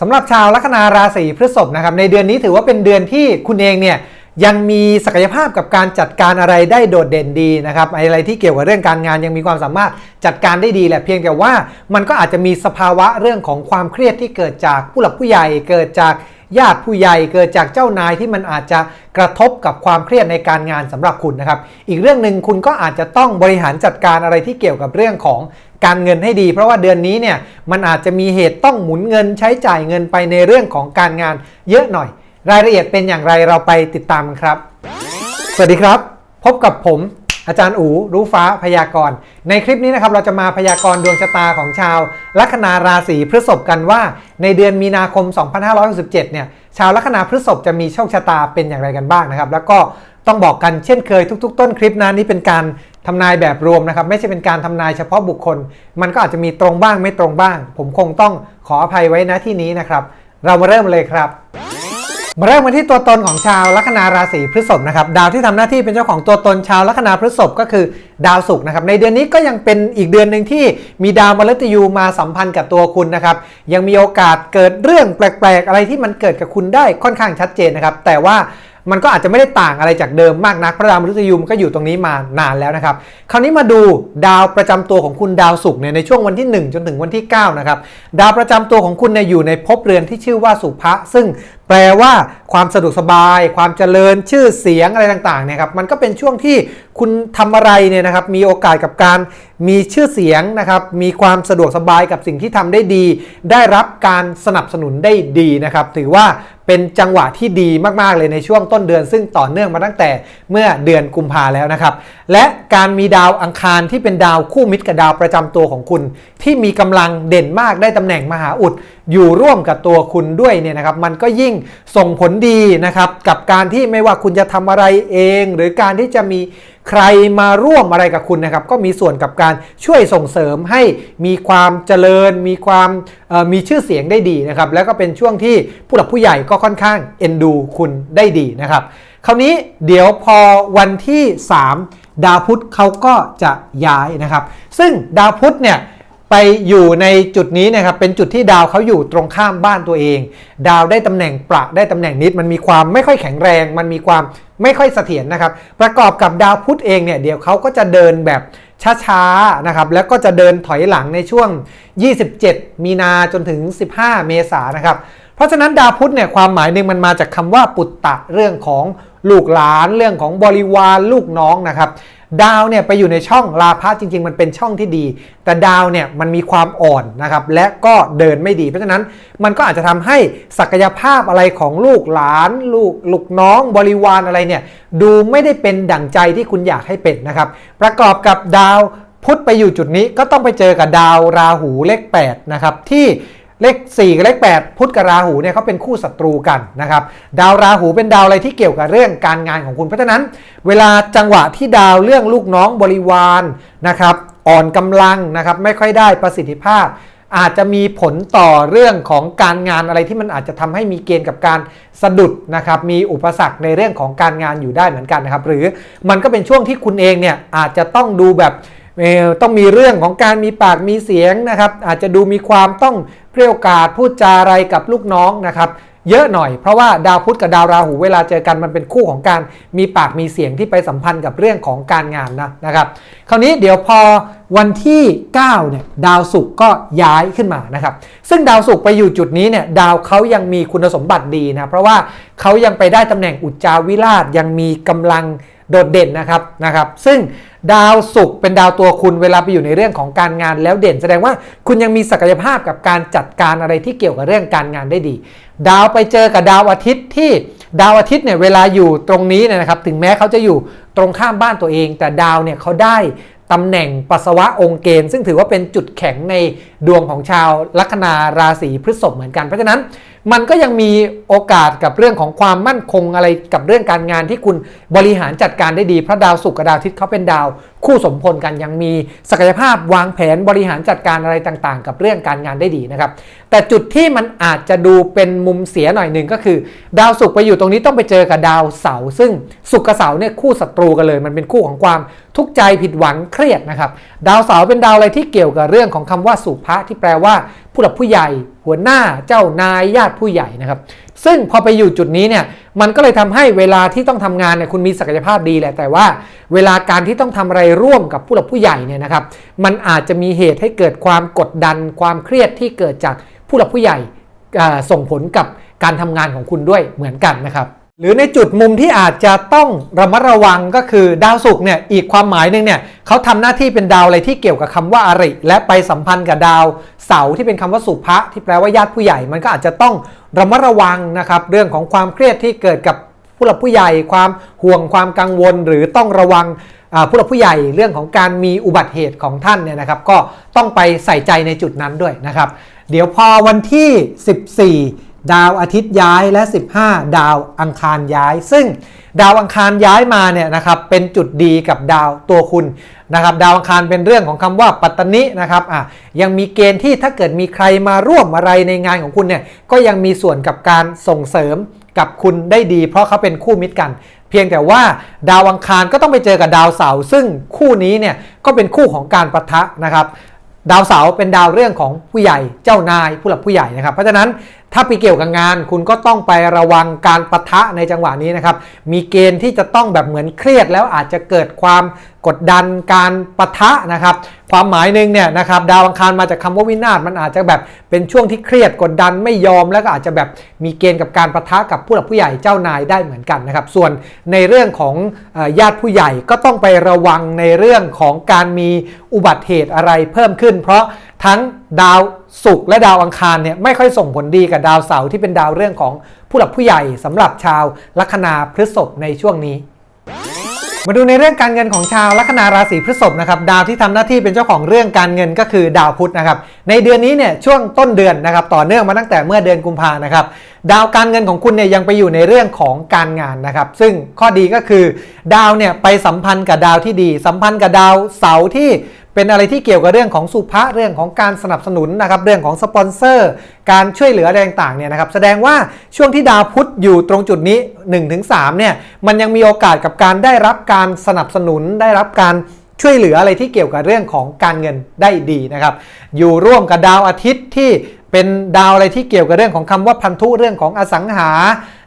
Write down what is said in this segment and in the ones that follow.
สำหรับชาวลัคนาราศีพฤษภนะครับในเดือนนี้ถือว่าเป็นเดือนที่คุณเองเนี่ย ยังมีศักยภาพกับการจัดการอะไรได้โดดเด่นดีนะครับอะไรที่เกี่ยวกับเรื่องการงานยังมีความสามารถจัดการได้ดีแหละเพียงแต่ว่ามันก็อาจจะมีสภาวะเรื่องของความเครียดที่เกิดจากผู้หลักผู้ใหญ่เกิดจากญาติผู้ใหญ่เกิดจากเจ้านายที่มันอาจจะกระทบกับความเครียดในการงานสำหรับคุณนะครับ อีกเรื่องหนึ่งคุณก็อาจจะต้องบริหารจัดการอะไรที่เกี่ยวกับเรื่องของการเงินให้ดี เพราะว่าเดือนนี้เนี่ยมันอาจจะมีเหตุต้องหมุนเงินใช้จ่ายเงินไปในเรื่องของการงานเยอะหน่อย รายละเอียดเป็นอย่างไรเราไปติดตามกันครับ สวัสดีครับ พบกับผมอาจารย์อูรู้ฟ้าพยากรณ์ ในคลิปนี้นะครับเราจะมาพยากรณ์ดวงชะตาของชาว ลัคนาราศีพฤษภกันว่า ในเดือนมีนาคม 2567เนี่ยชาวลัคนาพฤษภจะมีโชคชะตาเป็นอย่างไรกันบ้างนะครับ แล้วก็ต้องบอกกันเช่นเคยทุก ๆ ต้นคลิปนะนี่เป็นการทำนายแบบรวมนะครับ ไม่ใช่เป็นการทำนายเฉพาะบุคคล มันก็อาจจะมีตรงบ้างไม่ตรงบ้าง ผมคงต้องขออภัยไว้นะที่นี้นะครับ เรามาเริ่มเลยครับ มาเริ่มกันที่ตัวตนของชาวลัคนาราศีพฤษภนะครับดาวที่ทำหน้าที่เป็นเจ้าของตัวตนชาวลัคนาพฤษภก็คือดาวศุกร์นะครับในเดือนนี้ก็ยังเป็นอีกเดือนหนึ่งที่มีดาวมฤตยูมาสัมพันธ์กับตัวคุณนะครับยังมีโอกาสเกิดเรื่องแปลกๆ อะไรที่มันเกิดกับคุณได้ค่อนข้างชัดเจนนะครับแต่ว่ามันก็อาจจะไม่ได้ต่างอะไรจากเดิมมากนักเพราะดาวมฤตยูมก็อยู่ตรงนี้มานานแล้วนะครับ คราวนี้มาดูดาวประจำตัวของคุณดาวศุกร์เนี่ยในช่วงวันที่ 1 จนถึงวันที่9นะครับดาวประจำตัวของคุณเนี่ยอยู่ในภพเรือนที่ชื่อว่าสุภะซึ่ง แปลว่าความสะดวกสบาย ความเจริญชื่อเสียงอะไรต่างๆเนี่ยครับมันก็เป็นช่วงที่คุณทำอะไรเนี่ยนะครับมีโอกาสกับการมีชื่อเสียงนะครับมีความสะดวกสบายกับสิ่งที่ทำได้ดี ได้รับการสนับสนุนได้ดีนะครับถือว่าเป็นจังหวะที่ดีมากๆเลยในช่วงต้นเดือน ซึ่งต่อเนื่องมาตั้งแต่เมื่อเดือนกุมภาแล้วนะครับ และการมีดาวอังคารที่เป็นดาวคู่มิตรกับดาวประจำตัวของคุณ ที่มีกำลังเด่นมากได้ตำแหน่งมหาอุด อยู่ร่วมกับตัวคุณด้วยเนี่ยนะครับ มันก็ยิ่งส่งผลดีนะครับ กับการที่ไม่ว่าคุณจะทำอะไรเอง หรือการที่จะมีใครมาร่วมอะไรกับคุณนะครับ ก็มีส่วนกับการช่วยส่งเสริมให้มีความเจริญ มีความมีชื่อเสียงได้ดีนะครับ แล้วก็เป็นช่วงที่ผู้หลักผู้ใหญ่ก็ค่อนข้างเอ็นดูคุณได้ดีนะครับ คราวนี้เดี๋ยวพอวันที่ 3 ดาวพุธเขาก็จะย้ายนะครับ ซึ่งดาวพุธเนี่ย ไปอยู่ในจุดนี้นะครับเป็นจุดที่ดาวเขาอยู่ตรงข้ามบ้านตัวเอง ดาวได้ตำแหน่งประได้ตำแหน่งนิดมันมีความไม่ค่อยแข็งแรง มันมีความไม่ค่อยเสถียรนะครับ ประกอบกับดาวพุธเองเนี่ยเดี๋ยวเขาก็จะเดินแบบช้าๆนะครับแล้วก็จะเดินถอยหลังในช่วง 27 มีนาจนถึง 15 เมษายนนะครับ เพราะฉะนั้นดาวพุธเนี่ยความหมายหนึ่งมันมาจากคำว่าปุตตะเรื่องของ ลูกหลานเรื่องของบริวารลูกน้องนะครับดาวเนี่ยไปอยู่ในช่องลาพะจริง ๆ มันเป็นช่องที่ดี แต่ดาวเนี่ยมันมีความอ่อนนะครับและก็เดินไม่ดี เพราะฉะนั้นมันก็อาจจะทำให้ศักยภาพอะไรของลูกหลาน ลูกลูกน้องบริวารอะไรเนี่ยดูไม่ได้เป็นดั่งใจที่คุณอยากให้เป็นนะครับ ประกอบกับดาวพุธไปอยู่จุดนี้ก็ต้องไปเจอกับดาวราหูเลข8นะครับที่ เลข4กับเลข8พุธกับราหูเนี่ยเขาเป็นคู่ศัตรูกันนะครับดาวราหูเป็นดาวอะไรที่เกี่ยวกับเรื่องการงานของคุณเพราะฉะนั้น เวลาจังหวะที่ดาวเรื่องลูกน้องบริวารนะครับอ่อนกำลังนะครับไม่ค่อยได้ประสิทธิภาพ อาจจะมีผลต่อเรื่องของการงานอะไรที่มันอาจจะทำให้มีเกณฑ์กับการสะดุดนะครับมีอุปสรรคในเรื่องของการงานอยู่ได้เหมือนกันนะครับหรือมันก็เป็นช่วงที่คุณเองเนี่ยอาจจะต้องดูแบบ ต้องมีเรื่องของการมีปากมีเสียงนะครับ อาจจะดูมีความต้องเปรี้ยวกาดพูดจาอะไรกับลูกน้องนะครับเยอะหน่อยเพราะว่าดาวพุธกับดาวราหูเวลาเจอกันมันเป็นคู่ของการมีปากมีเสียงที่ไปสัมพันธ์กับเรื่องของการงานนะนะครับ คราวนี้เดี๋ยวพอวันที่9เนี่ยดาวศุกร์ก็ย้ายขึ้นมานะครับ ซึ่งดาวศุกร์ไปอยู่จุดนี้เนี่ยดาวเขายังมีคุณสมบัติดีนะเพราะว่าเขายังไปได้ตำแหน่งอุจจาวิราชยังมีกำลัง โดดเด่นนะครับนะครับ ซึ่งดาวศุกร์เป็นดาวตัวคุณเวลาไปอยู่ในเรื่องของการงานแล้วเด่น แสดงว่าคุณยังมีศักยภาพกับการจัดการอะไรที่เกี่ยวกับเรื่องการงานได้ดี ดาวไปเจอกับดาวอาทิตย์ที่ดาวอาทิตย์เนี่ยเวลาอยู่ตรงนี้เนยนะครับถึงแม้เขาจะอยู่ตรงข้ามบ้านตัวเอง แต่ดาวเนี่ยเขาได้ตำแหน่งปัสสาวะองค์เกณฑ์ซึ่งถือว่าเป็นจุดแข็งในดวงของชาวลัคนาราศีพฤษภเหมือนกันเพราะฉะนั้น มันก็ยังมีโอกาสกับเรื่องของความมั่นคงอะไรกับเรื่องการงานที่คุณบริหารจัดการได้ดีเพราะดาวศุกร์กับดาวอาทิตย์เขาเป็นดาว คู่สมพลกันยังมีศักยภาพวางแผนบริหารจัดการอะไรต่างๆ กับเรื่องการงานได้ดีนะครับ แต่จุดที่มันอาจจะดูเป็นมุมเสียหน่อยหนึ่งก็คือ ดาวศุกร์ไปอยู่ตรงนี้ต้องไปเจอกับดาวเสาร์ซึ่งศุกร์กับเสาร์เนี่ยคู่ศัตรูกันเลย มันเป็นคู่ของความทุกข์ใจผิดหวังเครียดนะครับ ดาวเสาร์เป็นดาวอะไรที่เกี่ยวกับเรื่องของคำว่าสุภะที่แปลว่าผู้หลักผู้ใหญ่ หัวหน้าเจ้านายญาติผู้ใหญ่นะครับ ซึ่งพอไปอยู่จุดนี้เนี่ยมันก็เลยทำให้เวลาที่ต้องทำงานเนี่ยคุณมีศักยภาพดีแหละ แต่ว่าเวลาการที่ต้องทำอะไรร่วมกับผู้หลักผู้ใหญ่เนี่ยนะครับ มันอาจจะมีเหตุให้เกิดความกดดัน ความเครียดที่เกิดจากผู้หลักผู้ใหญ่ส่งผลกับการทำงานของคุณด้วยเหมือนกันนะครับหรือในจุดมุมที่อาจจะต้องระมัดระวังก็คือดาวศุกร์เนี่ยอีกความหมายหนึ่งเนี่ยเขาทำหน้าที่เป็นดาวอะไรที่เกี่ยวกับคำว่าอริ และไปสัมพันธ์กับดาว เสาที่เป็นคำว่าสุภะที่แปลว่าญาติผู้ใหญ่ มันก็อาจจะต้องระมัดระวังนะครับเรื่องของความเครียดที่เกิดกับผู้หลักผู้ใหญ่ ความห่วงความกังวล หรือต้องระวังผู้หลักผู้ใหญ่เรื่องของการมีอุบัติเหตุของท่านเนี่ยนะครับ ก็ต้องไปใส่ใจในจุดนั้นด้วยนะครับ เดี๋ยวพอวันที่ 14 ดาวอาทิตย์ย้ายและ 15 ดาวอังคารย้าย ซึ่งดาวอังคารย้ายมาเนี่ยนะครับเป็นจุดดีกับดาวตัวคุณนะครับดาวอังคารเป็นเรื่องของคำว่าปัตตนินะครับอะยังมีเกณฑ์ที่ถ้าเกิดมีใครมาร่วมอะไรในงานของคุณเนี่ยก็ยังมีส่วนกับการส่งเสริมกับคุณได้ดี เพราะเขาเป็นคู่มิตรกัน เพียงแต่ว่าดาวอังคารก็ต้องไปเจอกับดาวเสาร์ซึ่งคู่นี้เนี่ยก็เป็นคู่ของการปะทะนะครับดาวเสาร์เป็นดาวเรื่องของผู้ใหญ่เจ้านายผู้หลักผู้ใหญ่นะครับ เพราะฉะนั้น ถ้าไปเกี่ยวกับงาน คุณก็ต้องไประวังการปะทะในจังหวะนี้นะครับ มีเกณฑ์ที่จะต้องแบบเหมือนเครียดแล้วอาจจะเกิดความกดดันการปะทะนะครับ ความหมายหนึ่งเนี่ยนะครับดาวอังคารมาจากคำว่าวินาศมันอาจจะแบบเป็นช่วงที่เครียดกดดันไม่ยอม แล้วก็อาจจะแบบมีเกณฑ์กับการปะทะกับผู้หลักผู้ใหญ่เจ้านายได้เหมือนกันนะครับ ส่วนในเรื่องของญาติผู้ใหญ่ก็ต้องไประวังในเรื่องของการมีอุบัติเหตุอะไรเพิ่มขึ้น เพราะ ทั้งดาวศุกร์และดาวอังคารเนี่ยไม่ค่อยส่งผลดีกับดาวเสาร์ที่เป็นดาวเรื่องของผู้หลักผู้ใหญ่สำหรับชาวลัคนาพฤษภในช่วงนี้ มาดูในเรื่องการเงินของชาวลัคนาราศีพฤษภนะครับดาวที่ทำหน้าที่เป็นเจ้าของเรื่องการเงินก็คือดาวพุธนะครับในเดือนนี้เนี่ยช่วงต้นเดือนนะครับต่อเนื่องมาตั้งแต่เมื่อเดือนกุมภานะครับดาวการเงินของคุณเนี่ยยังไปอยู่ในเรื่องของการงานนะครับ ซึ่งข้อดีก็คือ ดาวเนี่ยไปสัมพันธ์กับดาวที่ดี สัมพันธ์กับดาวเสาร์ที่ เป็นอะไรที่เกี่ยวกับเรื่องของสุภาเรื่องของการสนับสนุนนะครับเรื่องของสปอนเซอร์ การช่วยเหลืออะไรต่างๆเนี่ยนะครับแสดงว่าช่วงที่ดาวพุธอยู่ตรงจุดนี้ 1-3เนี่ยมันยังมีโอกาสกับการได้รับการสนับสนุนได้รับการช่วยเหลืออะไรที่เกี่ยวกับเรื่องของการเงินได้ดีนะครับ อยู่ร่วมกับดาวอาทิตย์ที่ เป็นดาวอะไรที่เกี่ยวกับเรื่องของคำว่าพันธุเรื่องของอสังหา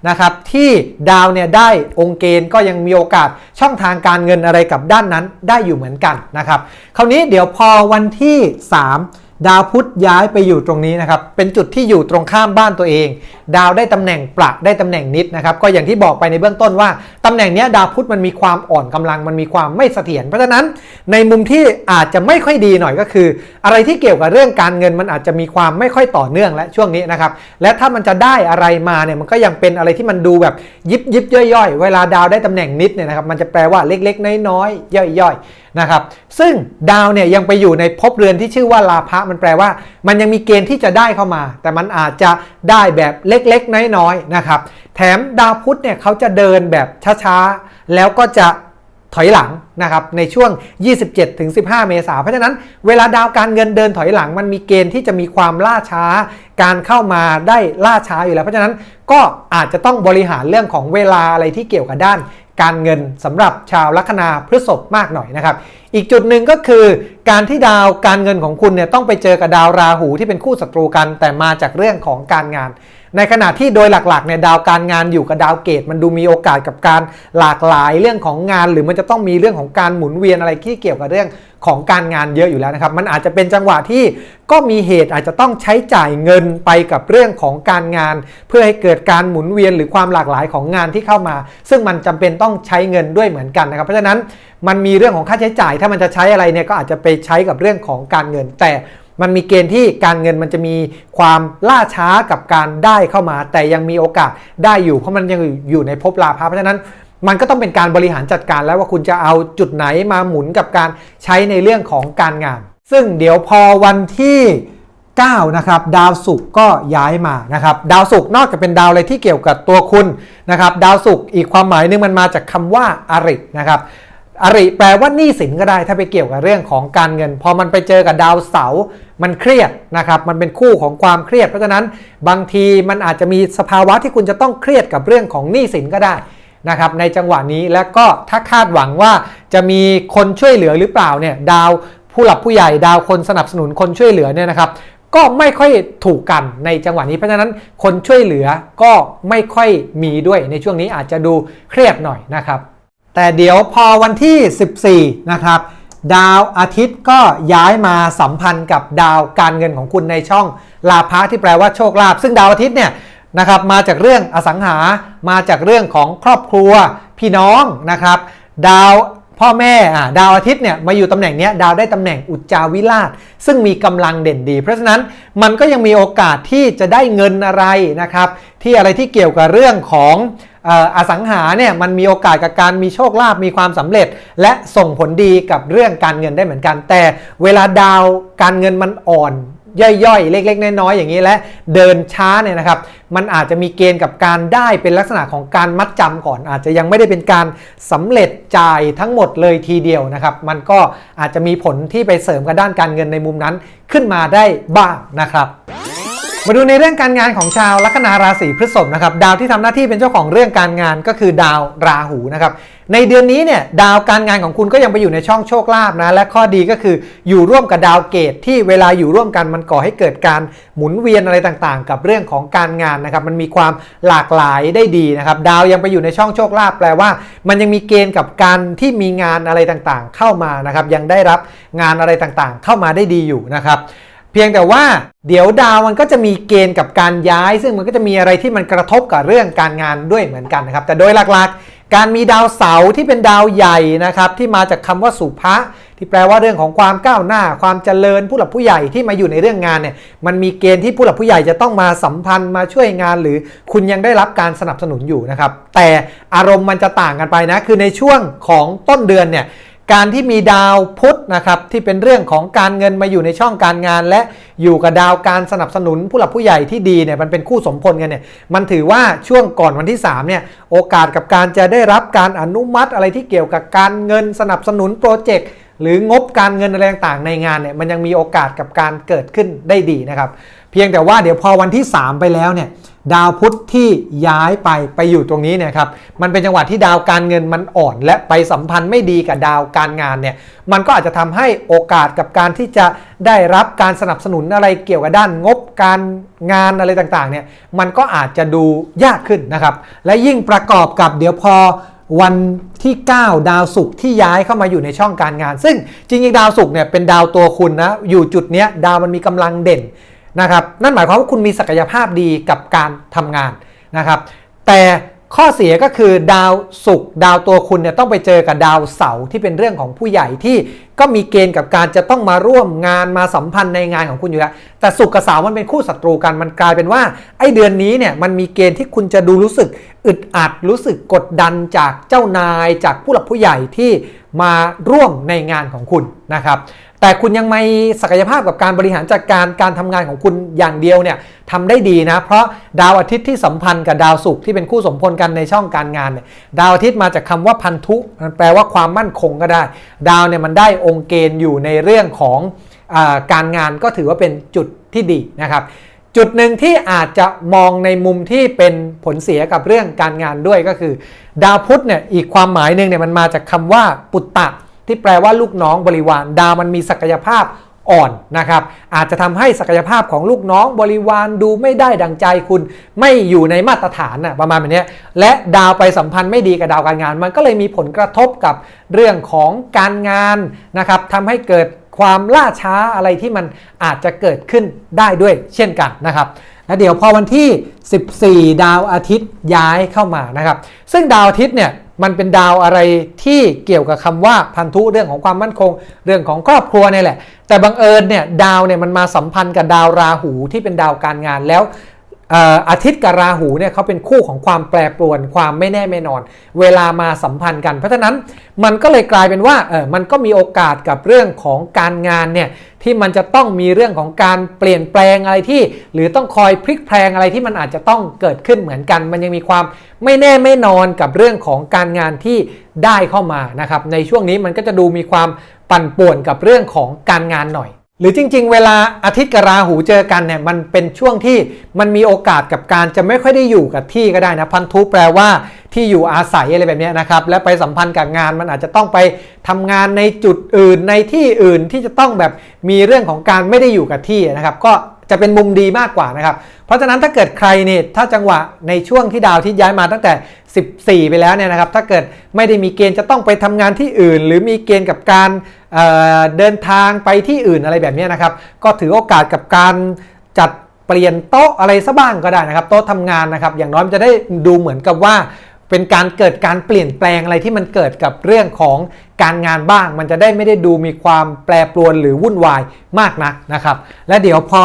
นะครับ ที่ดาวเนี่ยได้องค์เกณฑ์ก็ยังมีโอกาสช่องทางการเงินอะไรกับด้านนั้นได้อยู่เหมือนกันนะครับ คราวนี้เดี๋ยวพอวันที่ 3 ดาวพุธย้ายไปอยู่ตรงนี้นะครับ เป็นจุดที่อยู่ตรงข้ามบ้านตัวเอง ดาวได้ตำแหน่งประได้ตำแหน่งนิดนะครับ ก็อย่างที่บอกไปในเบื้องต้นว่าตำแหน่งนี้ดาวพุธมันมีความอ่อนกำลัง มันมีความไม่เสถียร เพราะฉะนั้นในมุมที่อาจจะไม่ค่อยดีหน่อยก็คือ อะไรที่เกี่ยวกับเรื่องการเงินมันอาจจะมีความไม่ค่อยต่อเนื่องและช่วงนี้นะครับ และถ้ามันจะได้อะไรมาเนี่ยมันก็ยังเป็นอะไรที่มันดูแบบยิบยิบย่อยๆ เวลาดาวได้ตำแหน่งนิดเนี่ยนะครับ มันจะแปลว่าเล็กๆ น้อยๆย่อยๆ นะครับซึ่งดาวเนี่ยยังไปอยู่ในภพเรือนที่ชื่อว่าลาภะมันแปลว่า มันยังมีเกณฑ์ที่จะได้เข้ามา แต่มันอาจจะได้แบบเล็กๆ น้อยๆนะครับแถมดาวพุธเนี่ยเขาจะเดินแบบช้าๆ แล้วก็จะถอยหลังนะครับในช่วง 27-15 เมษายนเพราะฉะนั้นเวลาดาวการเงินเดินถอยหลัง มันมีเกณฑ์ที่จะมีความล่าช้า การเข้ามาได้ล่าช้าอยู่แล้ว เพราะฉะนั้นก็อาจจะต้องบริหารเรื่องของเวลาอะไรที่เกี่ยวกับด้าน การเงินสำหรับชาวลัคนาพฤษภมากหน่อยนะครับ อีกจุดหนึ่งก็คือการที่ดาวการเงินของคุณเนี่ยต้องไปเจอกับดาวราหูที่เป็นคู่ศัตรูกันแต่มาจากเรื่องของการงาน ในขณะที่โดยหลักๆเนี่ยดาวการงานอยู่กับดาวเกตมันดูมีโอกาสกับการหลากหลายเรื่องของงาน หรือมันจะต้องมีเรื่องของการหมุนเวียนอะไรที่เกี่ยวกับเรื่องของการงานเยอะอยู่แล้วนะครับมันอาจจะเป็นจังหวะที่ก็มีเหตุอาจจะต้องใช้จ่ายเงินไปกับเรื่องของการงาน เพื่อให้เกิดการหมุนเวียนหรือความหลากหลายของงานที่เข้ามา ซึ่งมันจำเป็นต้องใช้เงินด้วยเหมือนกันนะครับเพราะฉะนั้นมันมีเรื่องของค่าใช้จ่ายถ้ามันจะใช้อะไรเนี่ยก็อาจจะไปใช้กับเรื่องของการเงิน แต่มันมีเกณฑ์ที่การเงินมันจะมีความล่าช้ากับการได้เข้ามา แต่ยังมีโอกาสได้อยู่ เพราะมันยังอยู่ในภพลาภเพราะฉะนั้นมันก็ต้องเป็นการบริหารจัดการแล้วว่าคุณจะเอาจุดไหนมาหมุนกับการใช้ในเรื่องของการงาน ซึ่งเดี๋ยวพอวันที่ 9 นะครับ ดาวศุกร์ก็ย้ายมานะครับ ดาวศุกร์นอกจากเป็นดาวอะไรที่เกี่ยวกับตัวคุณนะครับ ดาวศุกร์อีกความหมายหนึงมันมาจากคำว่าอรินะครับ อริแปลว่าหนี้สินก็ได้ถ้าไปเกี่ยวกับเรื่องของการเงิน พอมันไปเจอกับดาวเสาร์มันเครียดนะครับมันเป็นคู่ของความเครียด เพราะฉะนั้นบางทีมันอาจจะมีสภาวะที่คุณจะต้องเครียดกับเรื่องของหนี้สินก็ได้นะครับในจังหวะนี้แล้วก็ถ้าคาดหวังว่าจะมีคนช่วยเหลือหรือเปล่าเนี่ยดาวผู้หลักผู้ใหญ่ดาวคนสนับสนุนคนช่วยเหลือเนี่ยนะครับก็ไม่ค่อยถูกกันในจังหวะนี้เพราะฉะนั้นคนช่วยเหลือก็ไม่ค่อยมีด้วยในช่วงนี้อาจจะดูเครียดหน่อยนะครับ แต่เดี๋ยวพอวันที่ 14 นะครับ ดาวอาทิตย์ก็ย้ายมาสัมพันธ์กับดาวการเงินของคุณในช่องลาภะที่แปลว่าโชคลาภซึ่งดาวอาทิตย์เนี่ยนะครับมาจากเรื่องอสังหา มาจากเรื่องของครอบครัวพี่น้องนะครับ ดาวพ่อแม่อ่าดาวอาทิตย์เนี่ยมาอยู่ตำแหน่งนี้ดาวได้ตำแหน่งอุจจาวิราช ซึ่งมีกำลังเด่นดี เพราะฉะนั้นมันก็ยังมีโอกาสที่จะได้เงินอะไรนะครับ ที่อะไรที่เกี่ยวกับเรื่องของ อสังหาเนี่ยมันมีโอกาสกับการมีโชคลาภมีความสำเร็จ และส่งผลดีกับเรื่องการเงินได้เหมือนกัน แต่เวลาดาวการเงินมันอ่อนย่อยๆ เล็กๆ น้อยๆ อย่างนี้และเดินช้าเนี่ยนะครับ มันอาจจะมีเกณฑ์กับการได้เป็นลักษณะของการมัดจำก่อน อาจจะยังไม่ได้เป็นการสำเร็จจ่ายทั้งหมดเลยทีเดียวนะครับ มันก็อาจจะมีผลที่ไปเสริมกับด้านการเงินในมุมนั้นขึ้นมาได้บ้างนะครับ มาดูในเรื่องการงานของชาวลัคนาราศีพฤษภนะครับดาวที่ทำหน้าที่เป็นเจ้าของเรื่องการงานก็คือดาวราหูนะครับในเดือนนี้เนี่ยดาวการงานของคุณก็ยังไปอยู่ในช่องโชคลาภนะและข้อดีก็คืออยู่ร่วมกับดาวเกตที่เวลาอยู่ร่วมกันมันก่อให้เกิดการหมุนเวียนอะไรต่างๆ กับเรื่องของการงานนะครับมันมีความหลากหลายได้ดีนะครับดาวยังไปอยู่ในช่องโชคลาภแปลว่า มันยังมีเกณฑ์กับการที่มีงานอะไรต่างๆ เข้ามานะครับยังได้รับงานอะไรต่างๆ เข้ามาได้ดีอยู่นะครับ เพียงแต่ว่าเดี๋ยวดาวมันก็จะมีเกณฑ์กับการย้าย ซึ่งมันก็จะมีอะไรที่มันกระทบกับเรื่องการงานด้วยเหมือนกันนะครับ แต่โดยหลักๆ การมีดาวเสาร์ที่เป็นดาวใหญ่นะครับ ที่มาจากคำว่าสุภะที่แปลว่าเรื่องของความก้าวหน้า ความเจริญผู้หลักผู้ใหญ่ที่มาอยู่ในเรื่องงานเนี่ยมันมีเกณฑ์ที่ผู้หลักผู้ใหญ่จะต้องมาสัมพันธ์มาช่วยงาน หรือคุณยังได้รับการสนับสนุนอยู่นะครับแต่อารมณ์มันจะต่างกันไปนะคือในช่วงของต้นเดือนเนี่ย การที่มีดาวพุธนะครับที่เป็นเรื่องของการเงินมาอยู่ในช่องการงาน และอยู่กับดาวการสนับสนุนผู้หลักผู้ใหญ่ที่ดีเนี่ยมันเป็นคู่สมพลกันเนี่ยมันถือว่าช่วงก่อนวันที่3เนี่ยโอกาสกับการจะได้รับการอนุมัติอะไรที่เกี่ยวกับการเงินสนับสนุนโปรเจกต์หรืองบการเงินอะไรต่างๆในงานเนี่ยมันยังมีโอกาสกับการเกิดขึ้นได้ดีนะครับ เพียงแต่ว่าเดี๋ยวพอวันที่ 3 ไปแล้วเนี่ย ดาวพุธที่ย้ายไปไปอยู่ตรงนี้เนี่ยครับมันเป็นจังหวะที่ดาวการเงินมันอ่อน และไปสัมพันธ์ไม่ดีกับดาวการงานเนี่ยมันก็อาจจะทำให้โอกาสกับการที่จะได้รับการสนับสนุนอะไรเกี่ยวกับด้านงบการงานอะไรต่างๆเนี่ยมันก็อาจจะดูยากขึ้นนะครับและยิ่งประกอบกับเดี๋ยวพอวันที่ 9 ดาวศุกร์ที่ย้ายเข้ามาอยู่ในช่องการงาน ซึ่งจริงๆดาวศุกร์เนี่ยเป็นดาวตัวคุณนะอยู่จุดเนี้ยดาวมันมีกำลังเด่น นะครับนั่นหมายความว่าคุณมีศักยภาพดีกับการทำงานนะครับ แต่ข้อเสียก็คือดาวศุกร์ดาวตัวคุณเนี่ยต้องไปเจอกับดาวเสาร์ที่เป็นเรื่องของผู้ใหญ่ที่ก็มีเกณฑ์กับการจะต้องมาร่วมงานมาสัมพันธ์ในงานของคุณอยู่แล้วแต่ศุกร์กับเสาร์มันเป็นคู่ศัตรูกันมันกลายเป็นว่าไอ้เดือนนี้เนี่ยมันมีเกณฑ์ที่คุณจะดูรู้สึกอึดอัดรู้สึกกดดันจากเจ้านายจากผู้หลักผู้ใหญ่ที่มาร่วมในงานของคุณนะครับ แต่คุณยังไมีศักยภาพกับการบริหารจัดการการทำงานของคุณอย่างเดียวเนี่ยทำได้ดีนะ เพราะดาวอาทิตย์ที่สัมพันธ์กับดาวศุกร์ที่เป็นคู่สมพลกันในช่องการงานเนี่ยดาวอาทิตย์มาจากคำว่าพันธุมันแปลว่าความมั่นคงก็ได้ ดาวเนี่ยมันได้องค์เกณฑ์อยู่ในเรื่องของอการงานก็ถือว่าเป็นจุดที่ดีนะครับจุดหนึ่งที่อาจจะมองในมุมที่เป็นผลเสียกับเรื่องการงานด้วยก็คือ ดาวพุธเนี่ยอีกความหมายหนึ่งเนี่ยมันมาจากคำว่าปุตตะ ที่แปลว่าลูกน้องบริวารดาวมันมีศักยภาพอ่อนนะครับ อาจจะทำให้ศักยภาพของลูกน้องบริวารดูไม่ได้ดังใจคุณ ไม่อยู่ในมาตรฐานนะประมาณแบบนี้และดาวไปสัมพันธ์ไม่ดีกับดาวการงาน มันก็เลยมีผลกระทบกับเรื่องของการงานนะครับทำให้เกิดความล่าช้าอะไรที่มันอาจจะเกิดขึ้นได้ด้วยเช่นกันนะครับแล้วเดี๋ยวพอวันที่ 14 ดาวอาทิตย์ย้ายเข้ามานะครับ ซึ่งดาวอาทิตย์เนี่ย มันเป็นดาวอะไรที่เกี่ยวกับคำว่าพันธุเรื่องของความมั่นคง เรื่องของครอบครัวนี่แหละ แต่บังเอิญเนี่ยดาวเนี่ยมันมาสัมพันธ์กับดาวราหูที่เป็นดาวการงานแล้ว อาทิตย์กับราหูเนี่ยเขาเป็นคู่ของความแปรปรวนความไม่แน่ไม่นอน เวลามาสัมพันธ์กัน เพราะฉะนั้นมันก็เลยกลายเป็นว่าเออมันก็มีโอกาสกับเรื่องของการงานเนี่ยที่มันจะต้องมีเรื่องของการเปลี่ยนแปลงอะไรที่ หรือต้องคอยพลิกแพลงอะไรที่มันอาจจะต้องเกิดขึ้นเหมือนกัน มันยังมีความไม่แน่ไม่นอนกับเรื่องของการงานที่ได้เข้ามานะครับในช่วงนี้มันก็จะดูมีความปั่นป่วนกับเรื่องของการงานหน่อย หรือจริง ๆ เวลาอาทิตย์กับราหูเจอกันเนี่ยมันเป็นช่วงที่มันมีโอกาสกับการจะไม่ค่อยได้อยู่กับที่ก็ได้นะพันธุแปลว่าที่อยู่อาศัยอะไรแบบนี้นะครับและไปสัมพันธ์กับงานมันอาจจะต้องไปทำงานในจุดอื่นในที่อื่นที่จะต้องแบบมีเรื่องของการไม่ได้อยู่กับที่นะครับ ก็จะเป็นมุมดีมากกว่านะครับ ราะฉะนั้นถ้าเกิดใครเนี่ยถ้าจังหวะในช่วงที่ดาวที่ย้ายมาตั้งแต่ 14 ไปแล้วเนี่ยนะครับ ถ้าเกิดไม่ได้มีเกณฑ์จะต้องไปทำงานที่อื่น หรือมีเกณฑ์กับการเเดินทางไปที่อื่นอะไรแบบนี้นะครับ ก็ถือโอกาสกับการจัดเปลี่ยนโต๊ะอะไรซะบ้างก็ได้นะครับ โต๊ะทำงานนะครับ อย่างน้อยมันจะได้ดูเหมือนกับว่าเป็นการเกิดการเปลี่ยนแปลงอะไรที่มันเกิดกับเรื่องของการงานบ้าง มันจะได้ไม่ได้ดูมีความแปรปรวนหรือวุ่นวายมากนักนะครับ และเดี๋ยวพอ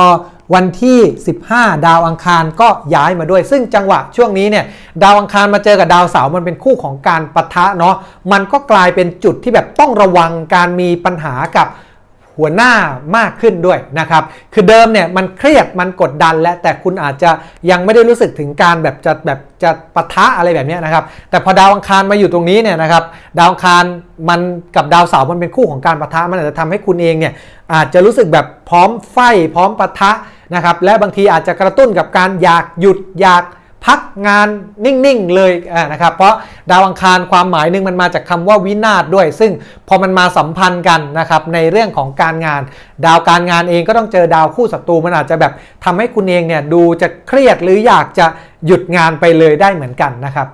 วันที่ 15 ดาวอังคารก็ย้ายมาด้วย ซึ่งจังหวะช่วงนี้เนี่ยดาวอังคารมาเจอกับดาวเสาร์มันเป็นคู่ของการปะทะเนาะมันก็กลายเป็นจุดที่แบบต้องระวังการมีปัญหากับ หัวหน้ามากขึ้นด้วยนะครับ คือเดิมเนี่ยมันเครียดมันกดดันและแต่คุณอาจจะยังไม่ได้รู้สึกถึงการแบบจะแบบจะปะทะอะไรแบบนี้นะครับ แต่พอดาวอังคารมาอยู่ตรงนี้เนี่ยนะครับ ดาวอังคารมันกับดาวเสาร์มันเป็นคู่ของการปะทะมันอาจจะทำให้คุณเองเนี่ยอาจจะรู้สึกแบบพร้อมไฟพร้อมปะทะนะครับ และบางทีอาจจะกระตุ้นกับการอยากหยุดอยาก พักงานนิ่ง ๆ เลยนะครับ เพราะดาวอังคารความหมายหนึ่งมันมาจากคำว่าวินาศด้วย ซึ่งพอมันมาสัมพันธ์กันนะครับในเรื่องของการงาน ดาวการงานเองก็ต้องเจอดาวคู่ศัตรูมันอาจจะแบบทำให้คุณเองเนี่ยดูจะเครียดหรืออยากจะหยุดงานไปเลยได้เหมือนกันนะครับ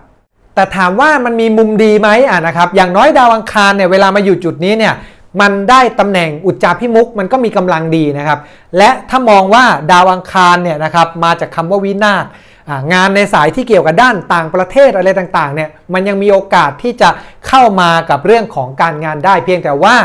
แต่ถามว่ามันมีมุมดีไหมอะนะครับอย่างน้อยดาวอังคารเนี่ยเวลามาอยู่จุดนี้เนี่ยมันได้ตำแหน่งอุจจาพิมุกมันก็มีกำลังดีนะครับ และถ้ามองว่าดาวอังคารเนี่ยนะครับมาจากคำว่าวินาศ งานในสายที่เกี่ยวกับด้านต่างประเทศอะไรต่างๆเนี่ยมันยังมีโอกาสที่จะเข้ามากับเรื่องของการงานได้ เพียงแต่ว่า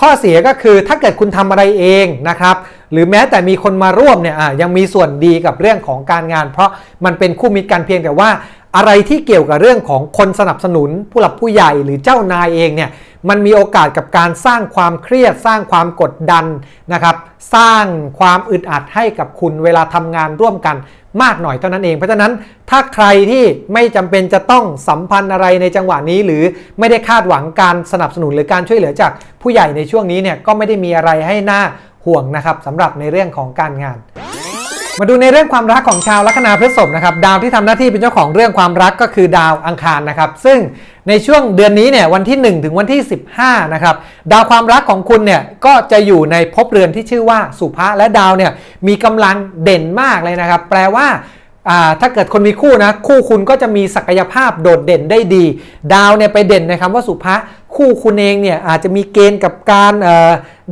ข้อเสียก็คือถ้าเกิดคุณทำอะไรเองนะครับหรือแม้แต่มีคนมาร่วมเนี่ยยังมีส่วนดีกับเรื่องของการงาน เพราะมันเป็นคู่มิตรกันเพียงแต่ว่า อะไรที่เกี่ยวกับเรื่องของคนสนับสนุน ผู้หลักผู้ใหญ่หรือเจ้านายเองเนี่ยมันมีโอกาสกับการสร้างความเครียด สร้างความกดดันนะครับ สร้างความอึดอัดให้กับคุณเวลาทำงานร่วมกันมากหน่อยเท่านั้นเอง เพราะฉะนั้นถ้าใครที่ไม่จำเป็นจะต้องสัมพันธ์อะไรในจังหวะนี้ หรือไม่ได้คาดหวังการสนับสนุนหรือการช่วยเหลือจากผู้ใหญ่ในช่วงนี้เนี่ยก็ไม่ได้มีอะไรให้น่าห่วงนะครับสำหรับในเรื่องของการงาน มาดูในเรื่องความรักของชาวลัคนาพฤษภนะครับดาวที่ทำหน้าที่เป็นเจ้าของเรื่องความรักก็คือดาวอังคารนะครับ ซึ่งในช่วงเดือนนี้เนี่ยวันที่ 1 ถึงวันที่ 15นะครับดาวความรักของคุณเนี่ยก็จะอยู่ในภพเรือนที่ชื่อว่าสุภะและดาวเนี่ยมีกำลังเด่นมากเลยนะครับ แปลว่าอ่าถ้าเกิดคนมีคู่นะคู่คุณก็จะมีศักยภาพโดดเด่นได้ดี ดาวเนี่ยไปเด่นในคำว่าสุภะ คู่คุณเองเนี่ยอาจจะมีเกณฑ์กับการ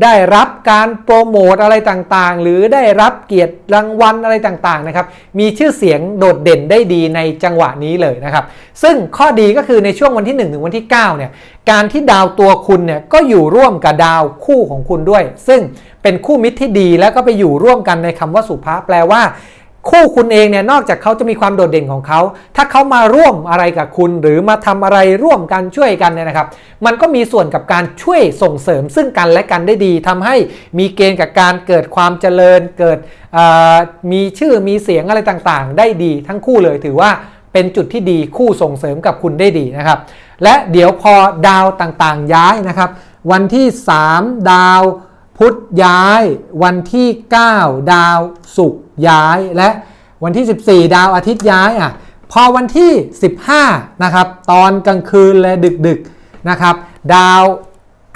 ได้รับการโปรโมทอะไรต่างๆ หรือได้รับเกียรติรางวัลอะไรต่างๆนะครับมีชื่อเสียงโดดเด่นได้ดีในจังหวะนี้เลยนะครับ ซึ่งข้อดีก็คือในช่วงวันที่ 1 ถึงวันที่9เนี่ยการที่ดาวตัวคุณเนี่ยก็อยู่ร่วมกับดาวคู่ของคุณด้วย ซึ่งเป็นคู่มิตรที่ดีแล้วก็ไปอยู่ร่วมกันในคำว่าสุภาแปลว่า คู่คุณเองเนี่ยนอกจากเขาจะมีความโดดเด่นของเขา ถ้าเขามาร่วมอะไรกับคุณ หรือมาทำอะไรร่วมกันช่วยกันเนี่ยนะครับ มันก็มีส่วนกับการช่วยส่งเสริมซึ่งกันและกันได้ดีทำให้มีเกณฑ์กับการเกิดความเจริญ เกิดมีชื่อมีเสียงอะไรต่างๆ ได้ดีทั้งคู่เลยถือว่าเป็นจุดที่ดีคู่ส่งเสริมกับคุณได้ดีนะครับ และเดี๋ยวพอดาวต่างๆย้ายนะครับ วันที่ 3 ดาว พุธย้ายวันที่ 9 ดาวศุกร์ย้ายและวันที่ 14 ดาวอาทิตย์ย้ายอะพอวันที่ 15นะครับตอนกลางคืนและดึกๆนะครับ ดาว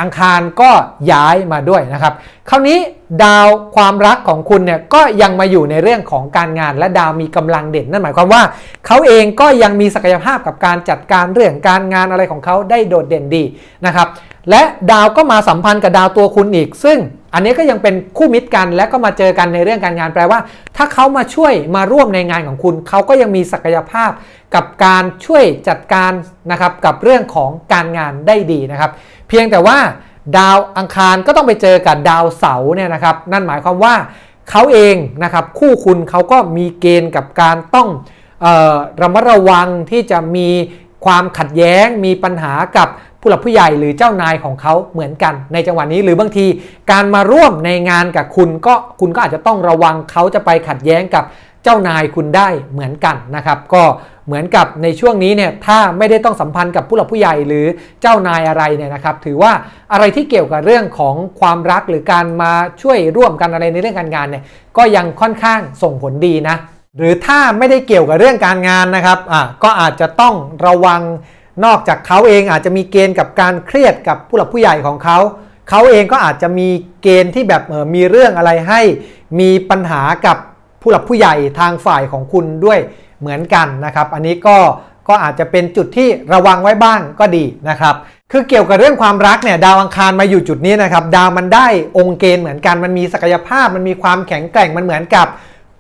อังคารก็ย้ายมาด้วยนะครับ คราวนี้ดาวความรักของคุณเนี่ยก็ยังมาอยู่ในเรื่องของการงานและดาวมีกำลังเด่น นั่นหมายความว่าเขาเองก็ยังมีศักยภาพกับการจัดการเรื่องการงานอะไรของเขาได้โดดเด่นดีนะครับ และดาวก็มาสัมพันธ์กับดาวตัวคุณอีก ซึ่งอันนี้ก็ยังเป็นคู่มิตรกันและก็มาเจอกันในเรื่องการงานแปลว่า ถ้าเขามาช่วยมาร่วมในงานของคุณ เขาก็ยังมีศักยภาพกับการช่วยจัดการนะครับกับเรื่องของการงานได้ดีนะครับ เพียงแต่ว่าดาวอังคารก็ต้องไปเจอกับดาวเสาร์เนี่ยนะครับนั่นหมายความว่าเขาเองนะครับคู่คุณเขาก็มีเกณฑ์กับการต้องออระมัดระวังที่จะมีความขัดแย้งมีปัญหากับ ผู้หลักผู้ใหญ่หรือเจ้านายของเขาเหมือนกันในจังหวะนี้ หรือบางทีการมาร่วมในงานกับคุณก็คุณก็อาจจะต้องระวังเขาจะไปขัดแย้งกับเจ้านายคุณได้เหมือนกันนะครับ ก็เหมือนกับในช่วงนี้เนี่ยถ้าไม่ได้ต้องสัมพันธ์กับผู้หลักผู้ใหญ่หรือเจ้านายอะไรเนี่ยนะครับ ถือว่าอะไรที่เกี่ยวกับเรื่องของความรักหรือการมาช่วยร่วมกันอะไรในเรื่องการงานเนี่ยก็ยังค่อนข้างส่งผลดีนะ หรือถ้าไม่ได้เกี่ยวกับเรื่องการงานนะครับอะก็อาจจะต้องระวัง นอกจากเขาเองอาจจะมีเกณฑ์กับการเครียดกับผู้หลักผู้ใหญ่ของเขา เขาเองก็อาจจะมีเกณฑ์ที่แบบเออมีเรื่องอะไรให้ มีปัญหากับผู้หลักผู้ใหญ่ทางฝ่ายของคุณด้วยเหมือนกันนะครับ อันนี้ก็ก็อาจจะเป็นจุดที่ระวังไว้บ้างก็ดีนะครับ คือเกี่ยวกับเรื่องความรักเนี่ยดาวอังคารมาอยู่จุดนี้นะครับ ดาวมันได้องค์เกณฑ์เหมือนกัน มันมีศักยภาพ มันมีความแข็งแกร่ง มันเหมือนกับ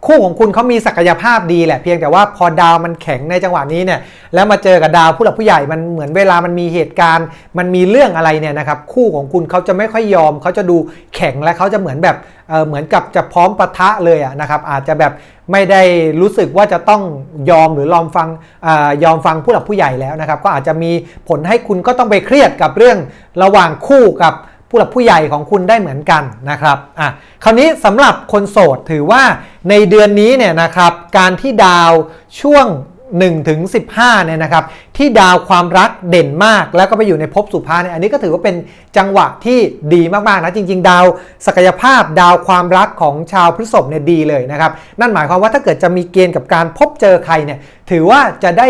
คู่ของคุณเขามีศักยภาพดีแหละเพียงแต่ว่าพอดาวมันแข็งในจังหวะนี้เนี่ยแล้วมาเจอกับดาวผู้หลักผู้ใหญ่มันเหมือนเวลามันมีเหตุการณ์ มันมีเรื่องอะไรเนี่ยนะครับคู่ของคุณเขาจะไม่ค่อยยอมเขาจะดูแข็งและเขาจะเหมือนแบบเออเหมือนกับจะพร้อมปะทะเลยอะนะครับอาจจะแบบไม่ได้รู้สึกว่าจะต้องยอมหรือลอมฟังอายอมฟังผู้หลักผู้ใหญ่แล้วนะครับก็อาจจะมีผลให้คุณก็ต้องไปเครียดกับเรื่องระหว่างคู่กับ ผู้หลักผู้ใหญ่ของคุณได้เหมือนกันนะครับอะคราวนี้สำหรับคนโสดถือว่าในเดือนนี้เนี่ยนะครับการที่ดาวช่วง1ถึง15เนี่ยนะครับที่ดาวความรักเด่นมาก แล้วก็ไปอยู่ในภพสุภาเนี่ยอันนี้ก็ถือว่าเป็นจังหวะที่ดีมากๆนะจริง ๆ ดาวศักยภาพดาวความรักของชาวพฤษภเนี่ยดีเลยนะครับนั่นหมายความว่าถ้าเกิดจะมีเกณฑ์กับการพบเจอใครเนี่ยถือว่าจะได้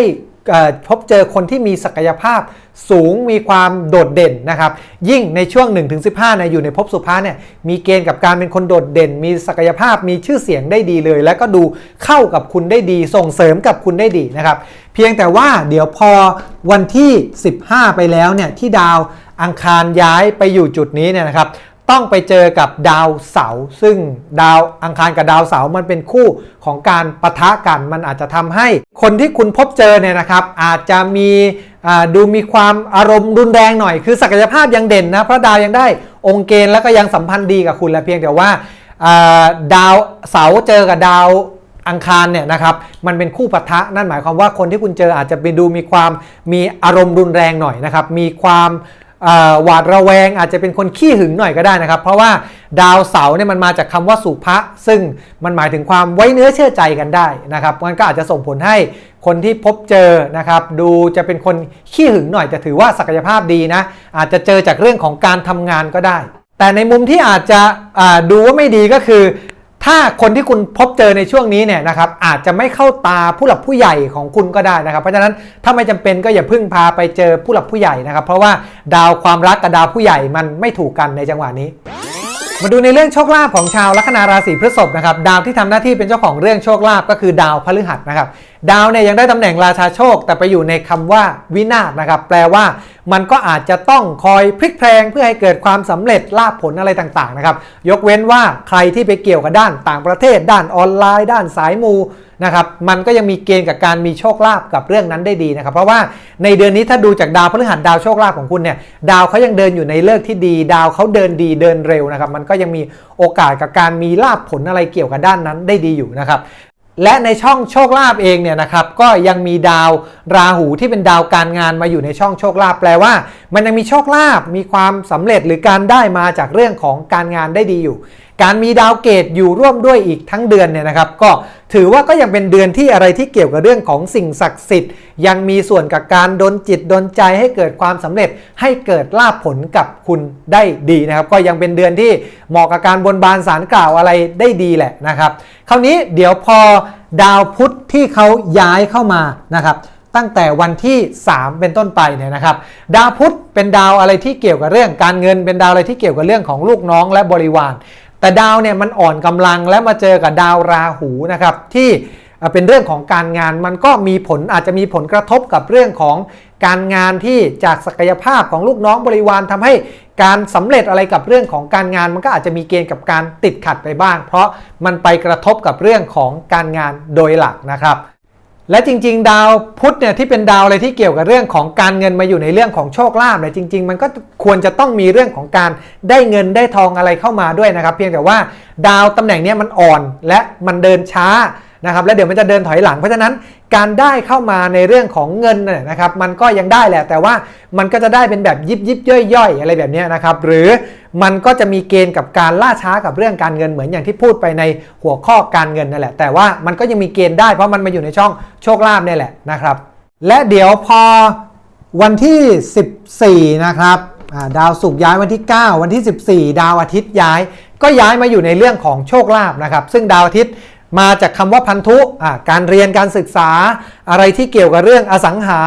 พบเจอคนที่มีศักยภาพสูงมีความโดดเด่นนะครับ ยิ่งในช่วง 1-15เนี่ยอยู่ในภพสุภาเนี่ยมีเกณฑ์กับการเป็นคนโดดเด่น มีศักยภาพมีชื่อเสียงได้ดีเลย และก็ดูเข้ากับคุณได้ดี ส่งเสริมกับคุณได้ดีนะครับ เพียงแต่ว่าเดี๋ยวพอวันที่ 15 ไปแล้วเนี่ยที่ดาวอังคารย้ายไปอยู่จุดนี้เนี่ยนะครับ ต้องไปเจอกับดาวเสาร์ซึ่งดาวอังคารกับดาวเสาร์มันเป็นคู่ของการปะทะกัน มันอาจจะทำให้คนที่คุณพบเจอเนี่ยนะครับ อาจจะมีดูมีความอารมณ์รุนแรงหน่อย คือศักยภาพยังเด่นนะเพราะดาวยังได้องค์เกณฑ์แล้วก็ยังสัมพันธ์ดีกับคุณและเพียงแต่ว่าดาวเสาร์เจอกับดาวอังคารเนี่ยนะครับมันเป็นคู่ปะทะนั่นหมายความว่าคนที่คุณเจออาจจะไปดูมีความมีอารมณ์รุนแรงหน่อยนะครับมีความ หวาดระแวงอาจจะเป็นคนขี้หึงหน่อยก็ได้นะครับ เพราะว่าดาวเสาร์เนี่ยมันมาจากคำว่าสุภะซึ่งมันหมายถึงความไว้เนื้อเชื่อใจกันได้นะครับมันก็อาจจะส่งผลให้คนที่พบเจอนะครับ ดูจะเป็นคนขี้หึงหน่อยแต่ถือว่าศักยภาพดีนะ อาจจะเจอจากเรื่องของการทำงานก็ได้ แต่ในมุมที่อาจจะดูว่าไม่ดีก็คือ ถ้าคนที่คุณพบเจอในช่วงนี้เนี่ยนะครับอาจจะไม่เข้าตาผู้หลักผู้ใหญ่ของคุณก็ได้นะครับ เพราะฉะนั้นถ้าไม่จำเป็นก็อย่าพึ่งพาไปเจอผู้หลักผู้ใหญ่นะครับ เพราะว่าดาวความรักกับดาวผู้ใหญ่มันไม่ถูกกันในจังหวะนี้มาดูในเรื่องโชคลาภของชาวลัคนาราศีพฤษภนะครับดาวที่ทำหน้าที่เป็นเจ้าของเรื่องโชคลาภก็คือดาวพฤหัสนะครับ ดาวเนี่ยยังได้ตำแหน่งราชาโชค แต่ไปอยู่ในคำว่าวินาศนะครับ แปลว่า มันก็อาจจะต้องคอยพลิกแพลงเพื่อให้เกิดความสำเร็จลาภผลอะไรต่างๆนะครับยกเว้นว่าใครที่ไปเกี่ยวกับด้านต่างประเทศ ด้านออนไลน์ ด้านสายมูนะครับมันก็ยังมีเกณฑ์กับการมีโชคลาภกับเรื่องนั้นได้ดีนะครับ เพราะว่าในเดือนนี้ถ้าดูจากดาวพฤหัสดาวโชคลาภของคุณเนี่ยดาวเขายังเดินอยู่ในเลิกที่ดี ดาวเขาเดินดีเดินเร็วนะครับ มันก็ยังมีโอกาสกับการมีลาภผลอะไรเกี่ยวกับด้านนั้นได้ดีอยู่นะครับ และในช่องโชคลาภเองเนี่ยนะครับก็ยังมีดาวราหูที่เป็นดาวการงานมาอยู่ในช่องโชคลาภแปลว่า มันยังมีโชคลาภมีความสำเร็จหรือการได้มาจากเรื่องของการงานได้ดีอยู่ การมีดาวเกตอยู่ร่วมด้วยอีกทั้งเดือนเนี่ยนะครับ ก็ถือว่าก็ยังเป็นเดือนที่อะไรที่เกี่ยวกับเรื่องของสิ่งศักดิ์สิทธิ์ ยังมีส่วนกับการดนจิตดนใจให้เกิดความสำเร็จ ให้เกิดลาภผลกับคุณได้ดีนะครับ ก็ยังเป็นเดือนที่เหมาะกับการบนบานสารกล่าวอะไรได้ดีแหละนะครับ คราวนี้เดี๋ยวพอดาวพุธที่เขาย้ายเข้ามานะครับตั้งแต่วันที่ 3 เป็นต้นไปเนี่ยนะครับ ดาวพุธเป็นดาวอะไรที่เกี่ยวกับเรื่องการเงิน เป็นดาวอะไรที่เกี่ยวกับเรื่องของลูกน้องและบริวาร แต่ดาวเนี่ยมันอ่อนกำลังและมาเจอกับดาวราหูนะครับที่เอ่อเป็นเรื่องของการงานมันก็มีผลอาจจะมีผลกระทบกับเรื่องของการงานที่จากศักยภาพของลูกน้องบริวารทำให้การสำเร็จอะไรกับเรื่องของการงานมันก็อาจจะมีเกณฑ์กับการติดขัดไปบ้าง เพราะมันไปกระทบกับเรื่องของการงานโดยหลักนะครับ และจริง ๆ ดาวพุธเนี่ยที่เป็นดาวอะไรที่เกี่ยวกับเรื่องของการเงินมาอยู่ในเรื่องของโชคลาภเนี่ยจริง ๆ มันก็ควรจะต้องมีเรื่องของการได้เงินได้ทองอะไรเข้ามาด้วยนะครับ เพียงแต่ว่าดาวตำแหน่งเนี้ยมันอ่อนและมันเดินช้านะครับและเดี๋ยวมันจะเดินถอยหลังเพราะฉะนั้นการได้เข้ามาในเรื่องของเงินน่ยนะครับมันก็ยังได้แหละแต่ว่ามันก็จะได้เป็นแบบยิบยิบย่อยย่อยอะไรแบบนี้นะครับหรือ มันก็จะมีเกณฑ์กับการล่าช้ากับเรื่องการเงินเหมือนอย่างที่พูดไปในหัวข้อการเงินนั่นแหละ แต่ว่ามันก็ยังมีเกณฑ์ได้เพราะมันมาอยู่ในช่องโชคลาภนี่แหละนะครับ และเดี๋ยวพอวันที่ 14 นะครับดาวศุกร์ย้ายวันที่ 9 วันที่ 14 ดาวอาทิตย์ย้าย ก็ย้ายมาอยู่ในเรื่องของโชคลาภนะครับซึ่งดาวอาทิตย์มาจากคำว่าพันธุการเรียนการศึกษา อะไรที่เกี่ยวกับเรื่องอสังหา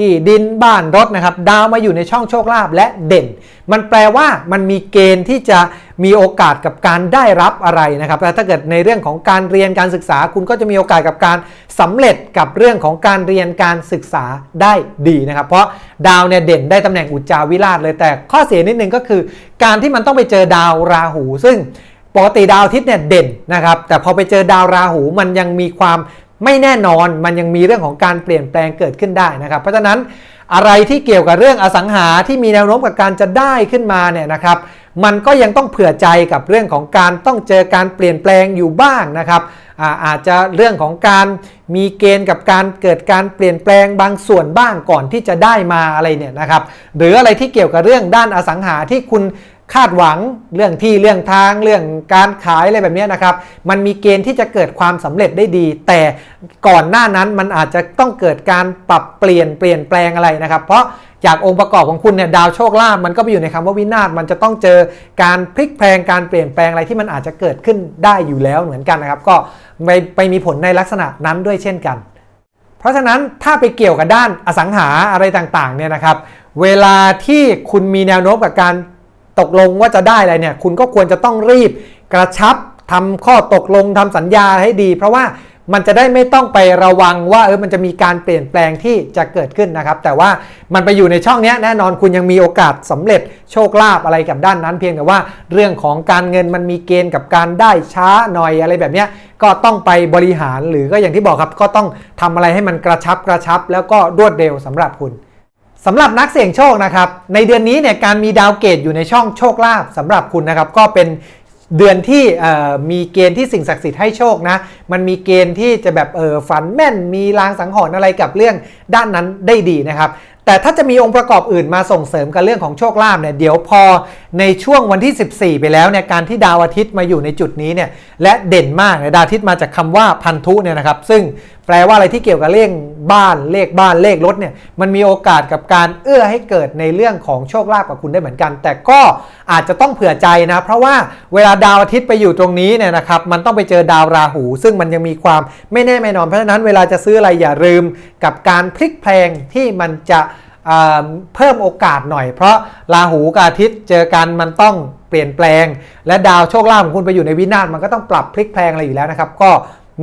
ที่ดินบ้านรถนะครับ ดาวมาอยู่ในช่องโชคลาภและเด่น มันแปลว่ามันมีเกณฑ์ที่จะมีโอกาสกับการได้รับอะไรนะครับแล้วถ้าเกิดในเรื่องของการเรียนการศึกษา คุณก็จะมีโอกาสกับการสำเร็จกับเรื่องของการเรียนการศึกษาได้ดีนะครับ เพราะดาวเนี่ยเด่นได้ตำแหน่งอุจจาวิราชเลยแต่ข้อเสียนิดนึงก็คือ การที่มันต้องไปเจอดาวราหู ซึ่งปกติดาวอาทิตย์เนี่ยเด่นนะครับ แต่พอไปเจอดาวราหูมันยังมีความ ไม่แน่นอนมันยังมีเรื่องของการเปลี่ยนแปลงเกิดขึ้นได้นะครับ เพราะฉะนั้นอะไรที่เกี่ยวกับเรื่องอสังหาที่มีแนวโน้มกับการจะได้ขึ้นมาเนี่ยนะครับ มันก็ยังต้องเผื่อใจกับเรื่องของการต้องเจอการเปลี่ยนแปลงอยู่บ้างนะครับอาอาจจะเรื่องของการมีเกณฑ์กับการเกิดการเปลี่ยนแปลงบางส่วนบ้างก่อนที่จะได้มาอะไรเนี่ยนะครับ หรืออะไรที่เกี่ยวกับเรื่องด้านอสังหาที่คุณ คาดหวังเรื่องที่เรื่องทางเรื่องการขายอะไรแบบนี้นะครับ มันมีเกณฑ์ที่จะเกิดความสำเร็จได้ดี แต่ก่อนหน้านั้นมันอาจจะต้องเกิดการปรับเปลี่ยนเปลี่ยนแปลงอะไรนะครับ เพราะจากองค์ประกอบของคุณเนี่ยดาวโชคลาภมันก็ไปอยู่ในคำว่าวินาศมันจะต้องเจอการพลิกแพลงการเปลี่ยนแปลงอะไรที่มันอาจจะเกิดขึ้นได้อยู่แล้วเหมือนกันนะครับ ก็ไปไปมีผลในลักษณะนั้นด้วยเช่นกัน เพราะฉะนั้นถ้าไปเกี่ยวกับด้านอสังหาอะไรต่างๆเนี่ยนะครับ เวลาที่คุณมีแนวโน้มกับการ ตกลงว่าจะได้อะไรเนี่ยคุณก็ควรจะต้องรีบกระชับทำข้อตกลงทำสัญญาให้ดี เพราะว่ามันจะได้ไม่ต้องไประวังว่าเออมันจะมีการเปลี่ยนแปลงที่จะเกิดขึ้นนะครับ แต่ว่ามันไปอยู่ในช่องนี้แน่นอนคุณยังมีโอกาสสำเร็จโชคลาภอะไรกับด้านนั้น เพียงแต่ว่าเรื่องของการเงินมันมีเกณฑ์กับการได้ช้าหน่อยอะไรแบบนี้ก็ต้องไปบริหารหรือก็อย่างที่บอกครับ ก็ต้องทำอะไรให้มันกระชับกระชับ แล้วก็รวดเร็วสำหรับคุณ สำหรับนักเสี่ยงโชคนะครับ ในเดือนนี้เนี่ยการมีดาวเกตอยู่ในช่องโชคลาภสำหรับคุณนะครับก็เป็นเดือนที่มีเกณฑ์ที่สิ่งศักดิ์สิทธิ์ให้โชคนะ มันมีเกณฑ์ที่จะแบบเออฝันแม่น มีลางสังหรณ์อะไรกับเรื่องด้านนั้นได้ดีนะครับ แต่ถ้าจะมีองค์ประกอบอื่นมาส่งเสริมกับเรื่องของโชคลาภเนี่ยเดี๋ยวพอในช่วงวันที่ 14 ไปแล้วเนี่ยการที่ดาวอาทิตย์มาอยู่ในจุดนี้เนี่ยและเด่นมากเนี่ยดาวอาทิตย์มาจากคำว่าพันธุเนี่ยนะครับ ซึ่ง แปลว่าอะไรที่เกี่ยวกับเลขบ้านเลขบ้านเลขรถเนี่ยมันมีโอกาสกับการเอื้อให้เกิดในเรื่องของโชคลาภกับคุณได้เหมือนกัน แต่ก็อาจจะต้องเผื่อใจนะ เพราะว่าเวลาดาวอาทิตย์ไปอยู่ตรงนี้เนี่ยนะครับมันต้องไปเจอดาวราหู ซึ่งมันยังมีความไม่แน่ไม่นอน เพราะฉะนั้นเวลาจะซื้ออะไรอย่าลืมกับการพลิกแพลงที่มันจะเเพิ่มโอกาสหน่อย เพราะราหูกับอาทิตย์เจอกันมันต้องเปลี่ยนแปลง และดาวโชคลาภของคุณไปอยู่ในวินาศมันก็ต้องปรับพลิกแพลงอะไรอยู่แล้วนะครับ ก็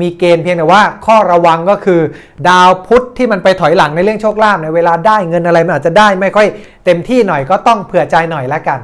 มีเกณฑ์เพียงแต่ว่าข้อระวังก็คือ ดาวพุธที่มันไปถอยหลังในเรื่องโชคลาภในเวลาได้เงินอะไรมันอาจจะได้ไม่ค่อยเต็มที่หน่อยก็ต้องเผื่อใจหน่อยละกัน